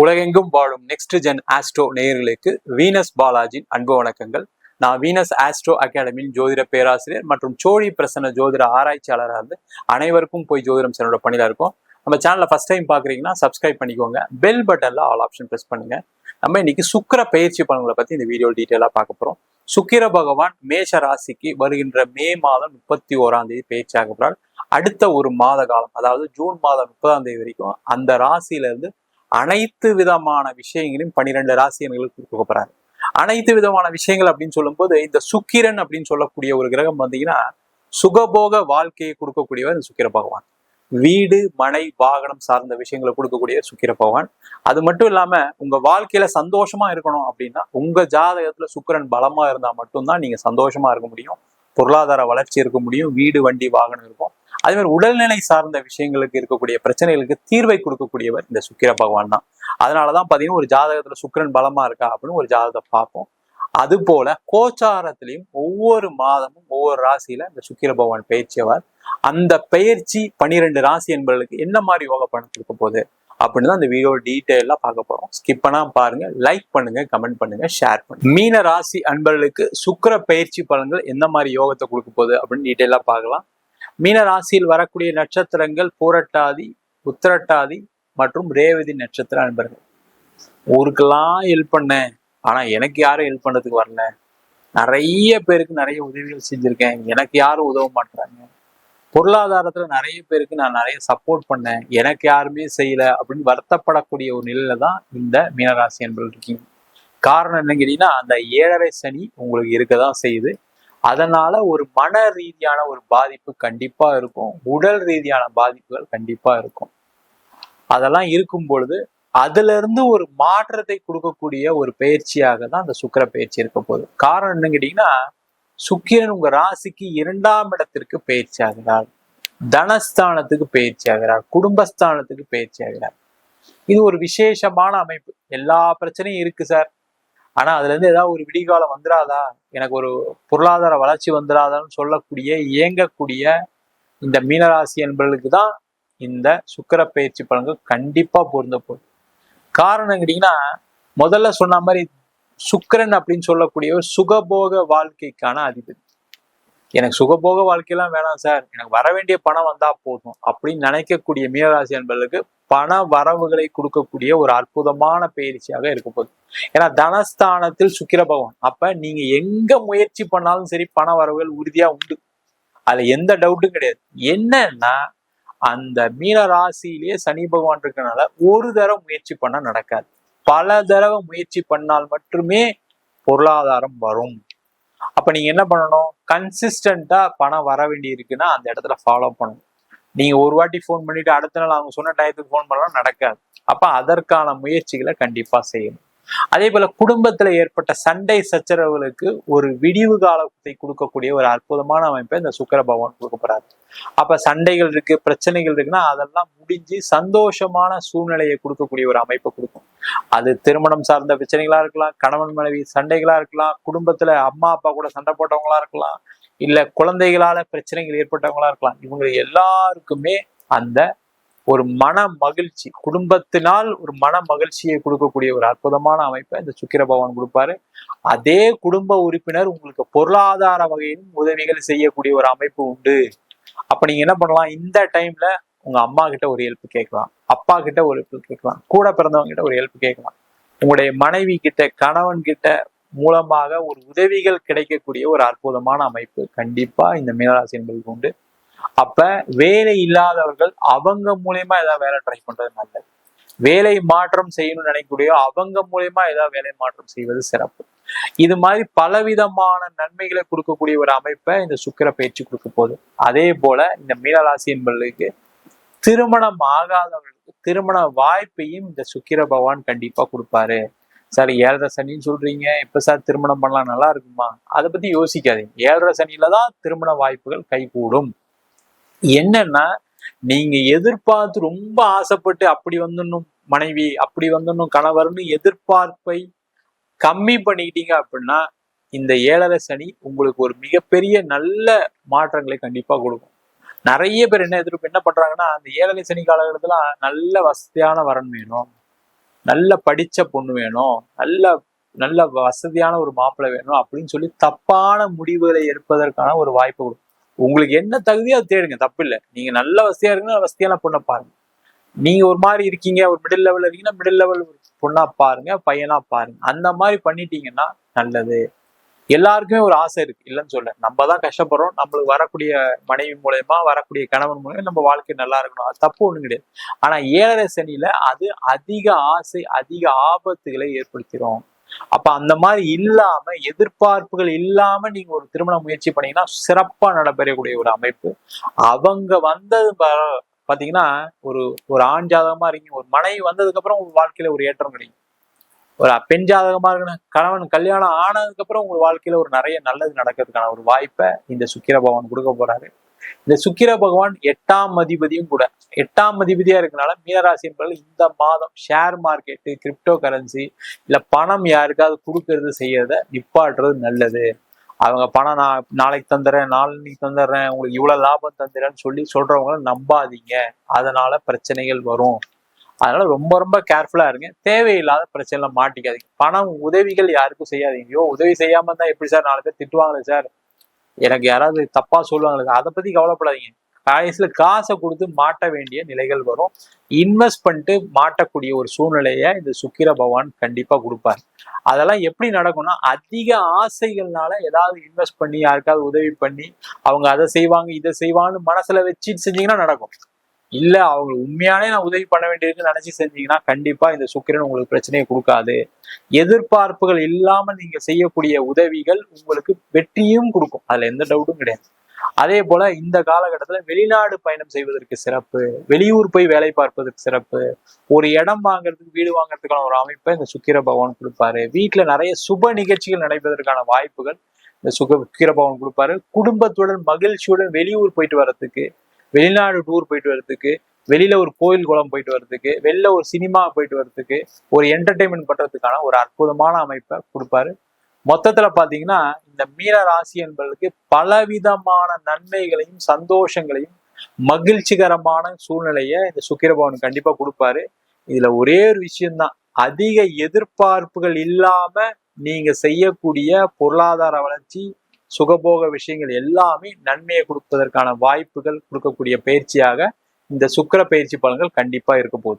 உலகெங்கும் வாழும் next gen astro நேயர்களுக்கு வீனஸ் பாலாஜின் அன்பு வணக்கங்கள். நான் வீனஸ் ஆஸ்ட்ரோ அகாடமியின் ஜோதிட பேராசிரியர் மற்றும் சோழி பிரசன்ன ஜோதிட ஆராய்ச்சியாளராக இருந்து அனைவருக்கும் போய் ஜோதிடம் சென்னோட பணியில இருக்கும். நம்ம சேனலை ஃபர்ஸ்ட் டைம் பார்க்குறீங்கன்னா சப்ஸ்கிரைப் பண்ணிக்கோங்க. பெல் பட்டனில் ஆல் ஆப்ஷன் ப்ரெஸ் பண்ணுங்க. நம்ம இன்னைக்கு சுக்கிர பயிற்சி பலன்களை பற்றி இந்த வீடியோ டீட்டெயிலாக பார்க்க போகிறோம் சுக்கிர பகவான் மேஷ ராசிக்கு வருகின்ற மே மாதம் முப்பத்தி ஓராம் தேதி பயிற்சியாக போறார். அடுத்த ஒரு மாத காலம் அதாவது ஜூன் மாதம் முப்பதாம் தேதி வரைக்கும் அந்த ராசியிலேருந்து அனைத்து விதமான விஷயங்களையும் பன்னிரெண்டு ராசியர்களுக்கு கொடுக்க போறாரு. அனைத்து விதமான விஷயங்கள் அப்படின்னு சொல்லும்போது இந்த சுக்கிரன் அப்படின்னு சொல்லக்கூடிய ஒரு கிரகம் வந்தீங்கன்னா சுகபோக வாழ்க்கையை கொடுக்கக்கூடியவர் இந்த சுக்கிர பகவான். வீடு மனை வாகனம் சார்ந்த விஷயங்களை கொடுக்கக்கூடிய சுக்கிர பகவான். அது மட்டும் இல்லாம உங்க வாழ்க்கையில சந்தோஷமா இருக்கணும் அப்படின்னா உங்க ஜாதகத்துல சுக்கிரன் பலமா இருந்தா மட்டும்தான் நீங்க சந்தோஷமா இருக்க முடியும். பொருளாதார வளர்ச்சி இருக்க முடியும். வீடு வண்டி வாகனம் இருக்கும். அதே மாதிரி உடல்நிலை சார்ந்த விஷயங்களுக்கு இருக்கக்கூடிய பிரச்சனைகளுக்கு தீர்வை கொடுக்கக்கூடியவர் இந்த சுக்கிர பகவான் தான். அதனாலதான் பாத்தீங்கன்னா ஒரு ஜாதகத்துல சுக்கிரன் பலமா இருக்கா அப்படின்னு ஒரு ஜாதகத்தை பார்ப்போம். அது போல கோச்சாரத்திலையும் ஒவ்வொரு மாதமும் ஒவ்வொரு ராசியில இந்த சுக்கிர பகவான் பயிற்சியவர். அந்த பயிற்சி பனிரெண்டு ராசி என்பவர்களுக்கு என்ன மாதிரி யோக பணம் கொடுக்க போகுது அப்படின்னு தான் இந்த வீடியோ டீட்டெயிலாக பார்க்க போகிறோம் ஸ்கிப் பண்ணால் பாருங்க லைக் பண்ணுங்க கமெண்ட் பண்ணுங்க ஷேர் பண்ணுங்க. மீன ராசி அன்பர்களுக்கு சுக்கிர பயிற்சி பலன்கள் எந்த மாதிரி யோகத்தை கொடுக்க போகுது அப்படின்னு டீட்டெயிலாக பார்க்கலாம். மீன ராசியில் வரக்கூடிய நட்சத்திரங்கள் பூரட்டாதி உத்திரட்டாதி மற்றும் ரேவதி நட்சத்திர அன்பர்கள். ஊருக்கெல்லாம் ஹெல்ப் பண்ணேன் ஆனா எனக்கு யாரும் ஹெல்ப் பண்ணதுக்கு வரல. நிறைய பேருக்கு நிறைய உதவிகள் செஞ்சிருக்கேன். எனக்கு யாரும் உதவ மாட்டாங்க பொருளாதாரத்துல நிறைய பேருக்கு நான் நிறைய சப்போர்ட் பண்ணேன். எனக்கு யாருமே செய்யல அப்படின்னு வருத்தப்படக்கூடிய ஒரு நிலையில தான் இந்த மீனராசி என்பது இருக்கீங்க. காரணம் என்ன கேட்டீங்கன்னா அந்த ஏழரை சனி உங்களுக்கு இருக்க தான் செய்யுது. அதனால ஒரு மன ரீதியான ஒரு பாதிப்பு கண்டிப்பா இருக்கும். உடல் ரீதியான பாதிப்புகள் கண்டிப்பா இருக்கும். அதெல்லாம் இருக்கும் பொழுது அதுல இருந்து ஒரு மாற்றத்தை கொடுக்கக்கூடிய ஒரு பயிற்சியாக தான் அந்த சுக்கிர பயிற்சி இருக்க போகுது. காரணம் என்ன கேட்டீங்கன்னா சுக்கிரன் உங்க ராசிக்கு இரண்டாம் இடத்திற்கு பயிற்சி ஆகிறார். தனஸ்தானத்துக்கு பயிற்சி ஆகிறார். குடும்பஸ்தானத்துக்கு பயிற்சி ஆகிறார். இது ஒரு விசேஷமான அமைப்பு. எல்லா பிரச்சனையும் இருக்கு சார். ஆனா அதுல இருந்து ஏதாவது ஒரு விடிகாலம் வந்துடாதா எனக்கு ஒரு பொருளாதார வளர்ச்சி வந்துடாதான்னு சொல்லக்கூடிய இயங்கக்கூடிய இந்த மீனராசி என்பவர்களுக்கு தான் இந்த சுக்கிர பயிற்சி பலன்கள் கண்டிப்பா பொருந்த போகுது. காரணம் கேட்டீங்கன்னா முதல்ல சொன்ன மாதிரி சுக்கிரன் அப்படின்னு சொல்லக்கூடிய ஒரு சுகபோக வாழ்க்கைக்கான அதிபதி. எனக்கு சுகபோக வாழ்க்கையெல்லாம் வேணாம் சார். எனக்கு வர வேண்டிய பணம் வந்தா போதும் அப்படின்னு நினைக்கக்கூடிய மீனராசி என்பதற்கு பண வரவுகளை கொடுக்கக்கூடிய ஒரு அற்புதமான பயிற்சியாக இருக்க போகுது. ஏன்னா தனஸ்தானத்தில் சுக்கிர பகவான். அப்ப நீங்க எங்க முயற்சி பண்ணாலும் சரி பண வரவுகள் உறுதியா உண்டு. அதுல எந்த டவுட்டும் கிடையாது. என்னன்னா அந்த மீன ராசியிலேயே சனி பகவான் இருக்கனால ஒரு தடவை முயற்சி பண்ண நடக்காது. பல தடவை முயற்சி பண்ணால் மட்டுமே பொருளாதாரம் வரும். அப்ப நீங்க என்ன பண்ணணும்? கன்சிஸ்டண்டா பணம் வர வேண்டி இருக்குன்னா அந்த இடத்துல ஃபாலோ பண்ணணும். நீங்க ஒரு வாட்டி ஃபோன் பண்ணிட்டு அடுத்த நாள் அவங்க சொன்ன டயத்துக்கு ஃபோன் பண்ணலாம் நடக்காது. அப்ப அதற்கான முயற்சிகளை கண்டிப்பா செய்யணும். அதே போல குடும்பத்துல ஏற்பட்ட சண்டை சச்சரவுகளுக்கு ஒரு விடிவு காலத்தை கொடுக்கக்கூடிய ஒரு அற்புதமான அமைப்பை இந்த சுக்கர பகவான் கொடுக்க போறாரு. அப்ப சண்டைகள் இருக்கு பிரச்சனைகள் இருக்குன்னா அதெல்லாம் முடிஞ்சு சந்தோஷமான சூழ்நிலையை கொடுக்கக்கூடிய ஒரு அமைப்பை கொடுக்கும். அது திருமணம் சார்ந்த பிரச்சனைகளா இருக்கலாம் கணவன் மனைவி சண்டைகளா இருக்கலாம் குடும்பத்துல அம்மா அப்பா கூட சண்டை போட்டவங்களா இருக்கலாம் இல்ல குழந்தைகளால பிரச்சனைகள் ஏற்பட்டவங்களா இருக்கலாம். இவங்க எல்லாருக்குமே அந்த ஒரு மன மகிழ்ச்சி குடும்பத்தினால் ஒரு மன மகிழ்ச்சியை கொடுக்கக்கூடிய ஒரு அற்புதமான அமைப்பை இந்த சுக்கிர பகவான் கொடுப்பாரு. அதே குடும்ப உறுப்பினர் உங்களுக்கு பொருளாதார வகையிலும் உதவிகள் செய்யக்கூடிய ஒரு அமைப்பு உண்டு. அப்ப நீங்க என்ன பண்ணலாம்? இந்த டைம்ல உங்க அம்மா கிட்ட ஒரு ஹெல்ப் கேட்கலாம் அப்பா கிட்ட ஒரு ஹெல்ப் கேட்கலாம் கூட பிறந்தவங்க கிட்ட ஒரு ஹெல்ப் கேட்கலாம். உங்களுடைய மனைவி கிட்ட கணவன் கிட்ட மூலமாக ஒரு உதவிகள் கிடைக்கக்கூடிய ஒரு அற்புதமான அமைப்பு கண்டிப்பா இந்த மீனராசி என்பதுக்கு உண்டு. அப்ப வேலை இல்லாதவர்கள் அவங்க மூலியமா ஏதாவது வேலை ட்ரை பண்றது நல்லது. வேலை மாற்றம் செய்யணும்னு நினைக்கக்கூடிய அவங்க மூலியமா ஏதாவது வேலை மாற்றம் செய்வது சிறப்பு. இது மாதிரி பலவிதமான நன்மைகளை கொடுக்கக்கூடிய ஒரு அமைப்பை இந்த சுக்கிர பயிற்சி கொடுக்க போகுது. அதே போல இந்த மீனராசி என்பவர்களுக்கு திருமணம் ஆகாதவர்களுக்கு திருமண வாய்ப்பையும் இந்த சுக்கிர பகவான் கண்டிப்பா கொடுப்பாரு. சார் ஏழரை சனின்னு சொல்றீங்க. இப்ப சார் திருமணம் பண்ணலாம் நல்லா இருக்குமா? அதை பத்தி யோசிக்காதீங்க. ஏழரை சனியில தான் திருமண வாய்ப்புகள் கைகூடும். என்னன்னா நீங்க எதிர்பார்த்து ரொம்ப ஆசைப்பட்டு அப்படி வந்துடணும் மனைவி அப்படி வந்துடணும் கணவர்னு எதிர்பார்ப்பை கம்மி பண்ணிக்கிட்டீங்க அப்படின்னா இந்த ஏழரை சனி உங்களுக்கு ஒரு மிகப்பெரிய நல்ல மாற்றங்களை கண்டிப்பா கொடுக்கும். நிறைய பேர் என்ன எதிர்ப்பு என்ன பண்றாங்கன்னா அந்த ஏழரை சனி காலகட்டத்துல நல்ல வசதியான வரன் வேணும். நல்ல படிச்ச பொண்ணு வேணும். நல்ல நல்ல வசதியான ஒரு மாப்பிள்ளை வேணும் அப்படின்னு சொல்லி தப்பான முடிவுகளை எடுப்பதற்கான ஒரு வாய்ப்பு கொடுக்கும் உங்களுக்கு என்ன தகுதியோ அது தேடுங்க. தப்பு இல்லை. நீங்க நல்ல வசதியா இருக்குன்னா வசதியான பொண்ணை பாருங்க. நீங்க ஒரு மாதிரி இருக்கீங்க ஒரு மிடில் லெவல் இருக்கீங்கன்னா மிடில் லெவல் பொண்ணா பாருங்க பையனா பாருங்க. அந்த மாதிரி பண்ணிட்டீங்கன்னா நல்லது. எல்லாருக்குமே ஒரு ஆசை இருக்கு. இல்லைன்னு சொல்ல நம்ம தான் கஷ்டப்படுறோம். நம்மளுக்கு வரக்கூடிய மனைவி மூலயமா வரக்கூடிய கணவன் மூலயமா நம்ம வாழ்க்கை நல்லா இருக்கணும். அது தப்பு ஒண்ணு கிடையாது. ஆனா ஏழரை சனியில அது அதிக ஆசை அதிக ஆபத்துகளை ஏற்படுத்திடும் அப்ப அந்த மாதிரி இல்லாம எதிர்பார்ப்புகள் இல்லாம நீங்க ஒரு திருமண முயற்சி பண்ணீங்கன்னா சிறப்பா நடைபெறக்கூடிய ஒரு அமைப்பு. அவங்க வந்தது பாத்தீங்கன்னா ஒரு ஒரு ஆண் ஜாதகமா இருக்கீங்க ஒரு மனைவி வந்ததுக்கு அப்புறம் உங்க வாழ்க்கையில ஒரு ஏற்றம் கிடைக்கும். ஒரு பெண் ஜாதகமா இருக்கணும் கணவன் கல்யாணம் ஆனதுக்கு அப்புறம் உங்க வாழ்க்கையில ஒரு நிறைய நல்லது நடக்கிறதுக்கான ஒரு வாய்ப்பை இந்த சுக்கிர பகவான் கொடுக்க போறாரு. இந்த சுக்கிர பகவான் எட்டாம் அதிபதியும் கூட எட்டாம் அதிபதியா இருக்கனால மீனராசி என்பவர்கள் இந்த மாதம் ஷேர் மார்க்கெட்டு கிரிப்டோ கரன்சி இல்ல பணம் யாருக்காவது கொடுக்கறது செய்யறத நிப்பாட்டுறது நல்லது. அவங்க பணம் நான் நாளைக்கு தந்துடுறேன் நாளைக்கு தந்துடுறேன் உங்களுக்கு இவ்வளவு லாபம் தந்துடுறேன்னு சொல்லி சொல்றவங்கள நம்பாதீங்க. அதனால பிரச்சனைகள் வரும். அதனால ரொம்ப ரொம்ப கேர்ஃபுல்லா இருங்க. தேவையில்லாத பிரச்சனைல மாட்டிக்காதீங்க. பணம் உதவிகள் யாருக்கும் செய்யாதீங்க. ஐயோ உதவி செய்யாம இருந்தா எப்படி சார் நாலு பேர் திட்டுவாங்களே சார்? எனக்கு யாராவது தப்பா சொல்லுவாங்களே அதை பத்தி கவலைப்படாதீங்க. கடைசியில காசை கொடுத்து மாட்ட வேண்டிய நிலைகள் வரும். இன்வெஸ்ட் பண்ணிட்டு மாட்டக்கூடிய ஒரு சூழ்நிலையை இந்த சுக்கிர பகவான் கண்டிப்பாக கொடுப்பார். அதெல்லாம் எப்படி நடக்கும்னா அதிக ஆசைகள்னால ஏதாவது இன்வெஸ்ட் பண்ணி யாருக்காவது உதவி பண்ணி அவங்க அதை செய்வாங்க இதை செய்வாங்கன்னு மனசுல வச்சு செஞ்சீங்கன்னா நடக்கும். இல்ல அவங்க உண்மையானே நான் உதவி பண்ண வேண்டியதுன்னு நினைச்சு செஞ்சீங்கன்னா கண்டிப்பா இந்த சுக்கிரன் உங்களுக்கு பிரச்சனையை கொடுக்காது. எதிர்பார்ப்புகள் இல்லாம நீங்க செய்யக்கூடிய உதவிகள் உங்களுக்கு வெற்றியும் கொடுக்கும். அதுல எந்த டவுட்டும் கிடையாது. அதே போல இந்த காலகட்டத்துல வெளிநாடு பயணம் செய்வதற்கு சிறப்பு வெளியூர் போய் வேலை பார்ப்பதற்கு சிறப்பு ஒரு இடம் வாங்குறதுக்கு வீடு வாங்குறதுக்கான ஒரு அமைப்பை இந்த சுக்கிர பகவான் கொடுப்பாரு. வீட்டுல நிறைய சுப நிகழ்ச்சிகள் நடைபெறுவதற்கான வாய்ப்புகள் இந்த சுக சுக்கிர பகவான் கொடுப்பாரு. குடும்பத்துடன் மகிழ்ச்சியுடன் வெளியூர் போயிட்டு வர்றதுக்கு வெளிநாடு டூர் போயிட்டு வர்றதுக்கு வெளியில ஒரு கோயில் குளம் போயிட்டு வர்றதுக்கு வெளில ஒரு சினிமா போயிட்டு வர்றதுக்கு ஒரு என்டர்டைன்மெண்ட் பண்றதுக்கான ஒரு அற்புதமான அமைப்பை கொடுப்பாரு. மொத்தத்துல பாத்தீங்கன்னா இந்த மீன ராசி என்பதற்கு பலவிதமான நன்மைகளையும் சந்தோஷங்களையும் மகிழ்ச்சிகரமான சூழ்நிலையை இந்த சுக்கிரபவன் கண்டிப்பா கொடுப்பாரு. இதுல ஒரே ஒரு விஷயம்தான். அதிக எதிர்பார்ப்புகள் இல்லாம நீங்க செய்யக்கூடிய பொருளாதார வளர்ச்சி சுகபோக விஷயங்கள் எல்லாமே நன்மையை கொடுப்பதற்கான வாய்ப்புகள் கொடுக்கக்கூடிய பயிற்சியாக இந்த சுக்கர பயிற்சி பலன்கள் கண்டிப்பா இருக்க போகுது.